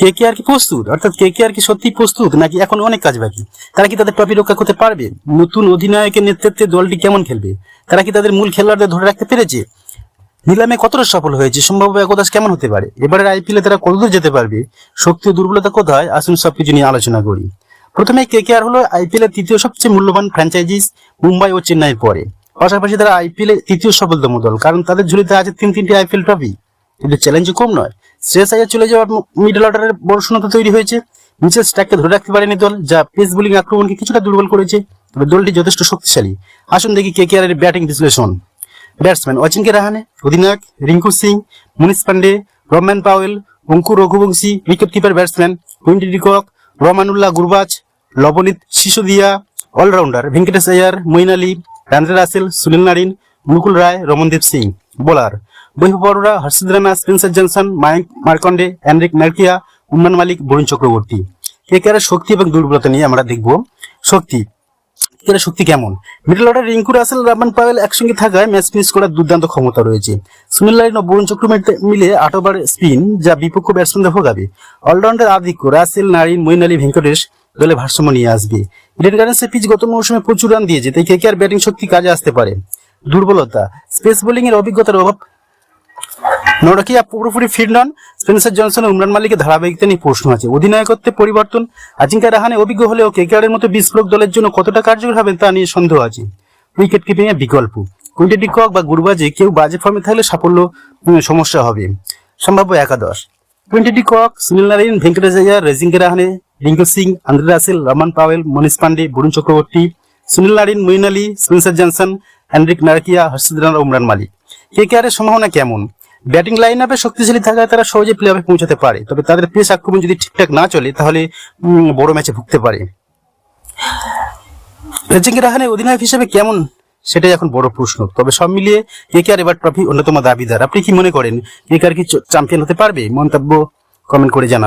কে কে আর কি প্রস্তুত? অর্থাৎ কে কে আর কি সত্যি প্রস্তুত? নাকি এখন অনেক কাজ বাকি? তারা কি তাদের ট্রফি রক্ষা করতে পারবে? নতুন অধিনায়কের নেতৃত্বে দলটি কেমন খেলবে? তারা কি তাদের মূল খেলোয়াড়দের ধরে রাখতে পেরেছে? নিলামে কতটা সফল হয়েছে? সম্ভাব্য একদাস কেমন হতে পারে? এবারের আইপিএলে তারা কতদূর যেতে পারবে? শক্তি ও দুর্বলতা কোথায়? আসুন সবকিছু নিয়ে আলোচনা করি। প্রথমে কে কে আর হলো আইপিএল এর তৃতীয় সবচেয়ে মূল্যবান ফ্র্যাঞ্চাইজিস মুম্বাই ও চেন্নাইয়ের পরে। পাশাপাশি তারা আইপিএল এর তৃতীয় সফলতম দল, কারণ তাদের ঝুলিতে আছে তিন তিনটি আইপিএল ট্রফি কিন্তু চ্যালেঞ্জ কম নয়। শ্রেয়স আয়ার চলে যাওয়ার মিডল অর্ডারের বড় শূন্যতা তৈরি হয়েছে। নিচের স্ট্যাককে ধরে রাখতে পারেনি দল, যা পেস বোলিং আক্রমণকে কিছুটা দুর্বল করেছে। তবে দলটি যথেষ্ট শক্তিশালী। আসুন দেখি কে কে আর এর ব্যাটিং বিশ্লেষণ। ব্যাটসম্যান অচিনকে রাহানে, অধিনায়ক Rinku Singh, Manish Pandey, Rovman Powell Ankur Raghuvanshi wicket keeper batsman Quinton de Kock, Rahmanullah Gurbaz Luvnith Sisodia all rounder Venkatesh Iyer Moeen Ali Andre Russell, Sunil Narine, Mukul Roy, Ramandeep Singh. Bowler. Vaibhav বড়রা Harshit Rana Spencer Johnson Mayank Markande Anrich মার্কিয়া উম্মান মালিক, বরুণ চক্রবর্তী। কেকেআরের শক্তি এবং দুর্বলতা নিয়ে আমরা দেখব। শক্তি। এরা শক্তি কেমন? Middle order Rinku Russell Rovman Powell একসঙ্গে থাকায় ম্যাচ ফিনিশ করার দুর্দান্ত ক্ষমতা রয়েছে। সুনীল লাইন ও বরুণ চক্রবর্তী মিলে আট ওভার স্পিন যা বিপক্ষ ব্যাটসম্যানদের ভোগাবে। অলরাউন্ডার আধিক্য রাসেল নারিন মইন আলী ভেঙ্কটেশ দলে ভারসাম্য নিয়ে আসবে। ইডেন গার্ডেন্সের পিচ গত মৌসুমে প্রচুর রান দিয়েছে, তাই কেকেআর ব্যাটিং শক্তি কাজে আসতে পারে? দুর্বলতা। স্পেস বোলিং এর অভিজ্ঞতার অভাব। নরকিয়া পুরোপুরি ফিট নন। স্পেন্সার জনসন ও ইমরান মালিকের ধারাবাহিকতা নিয়ে প্রশ্ন আছে। অধিনায়কত্বে পরিবর্তন। আজিঙ্কা রাহানে অভিজ্ঞ হলেও মতো বিস্ফোরক দলের জন্য কতটা কার্যকর তা নিয়ে সন্দেহ আছে। উইকেট কিপিং এর বিকল্প। কুইন্টেডি কক বা গুরবাজে কেউ বাজে ফর্মে থাকলে সাফল্য সমস্যা হবে। সম্ভাব্য একাদশ। Quinton de Kock Sunil Narayan, Venkatesh Ajinkya Rahane, Rinku Singh, Andre Russell Powell, Manish Pandey, Varun Chakravarthy. Sunil Narine Moeen Ali, Spencer Johnson Anrich Nortje Harshit Rana Umran Malik. K K এর সম্ভাবনা কেমন? Batting line আপে শক্তিশালী থাকায় তারা সহজে play অফে পৌঁছাতে পারে। তবে তাদের পেস আক্রমণ যদি ঠিকঠাক না চলে, তাহলে বড় ম্যাচে ভুগতে পারে। রেজিঙ্কি রাহানে অধিনায়ক হিসেবে কেমন? সেটাই এখন বড় প্রশ্ন। তবে সব মিলিয়ে কে কে আর এবার ট্রফি অন্যতম দাবিদার? আপনি কি মনে করেন, কে কে আর কি চ্যাম্পিয়ন হতে পারবে? মন্তব্য কমেন্ট করে জানান।